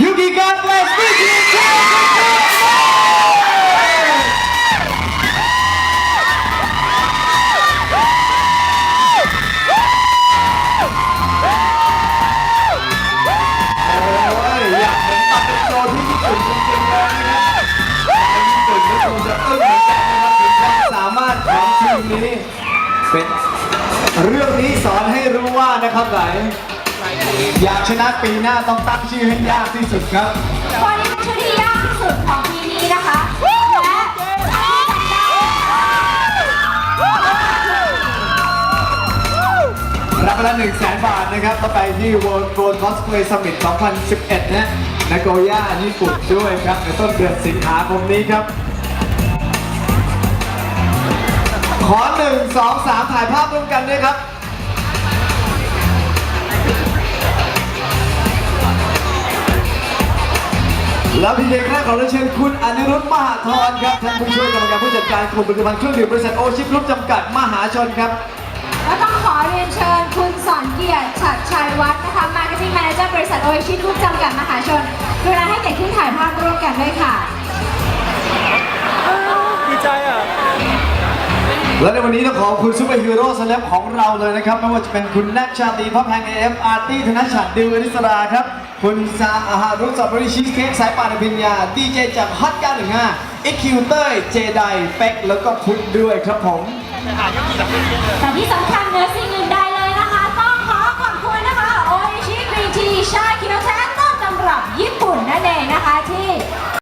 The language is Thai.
ยูกิการเลสตี้ทีมโอ้ยยากเห็นตัดเป็นที่ญี่ปุ่นจริงๆเลยนะครับญี่ปุ่นก็คงจะอึ้งเหมือนนะครับถึงความสามารถของทีมนี้เป็นเรื่องนี้สอนให้รู้ว่านะครับไหน อยากชนะปีหน้าต้องตั้งชื่อให้ยากที่สุดครับข้อนี้เป็นชื่อที่ยากที่สุดของปีนี้นะคะและที่ทำได้รับไปละ1 0 0 0 0แบาทนะครับก็ไปที่ World Gold Cosplay Summit 2011 นะนโกย่าญี่ปุ่นด้วยครับ ในต้นเดือนสิงหาคมนี้ครับ ขอ 1 2 3 ถ่ายภาพร่วมกันด้วยครับ แล้วพี่เด็กแรกขอเรียนเชิญคุณอนิรุทธมหาธรครับท่านผู้ช่วยกรรมการผู้จัดการกลุ่มผลิตภัณฑ์เครื่องดื่มบริษัทโอชิปกรุ๊ปจำกัดมหาชนครับ แล้วต้องขอเรียนเชิญคุณสอนเกียรติฉัดชัยวัฒน์นะคะ Marketing Manager บริษัทโอชิทุกจำกัดมหาชนเวลาให้เกียรติขึ้นถ่ายภาพร่วมกันด้วยค่ะดีใจอะและในวันนี้ต้องขอบคุณซูเปอร์ฮีโร่สแลปของเราเลยนะครับไม่ว่าจะเป็นคุณแนกชาตรีพระแพงเอฟอาร์ตี้ธนชัดดิวอนิสราครับ คุณซาอาฮารุสตรอเบริชีสเค้กสายป่านอภิญญาดีเจจากฮอต915อีคิวเต้ยเจไดเป็กแล้วก็พุทธด้วยครับผม แต่ที่สำคัญเนื้อสิ่งอื่นใ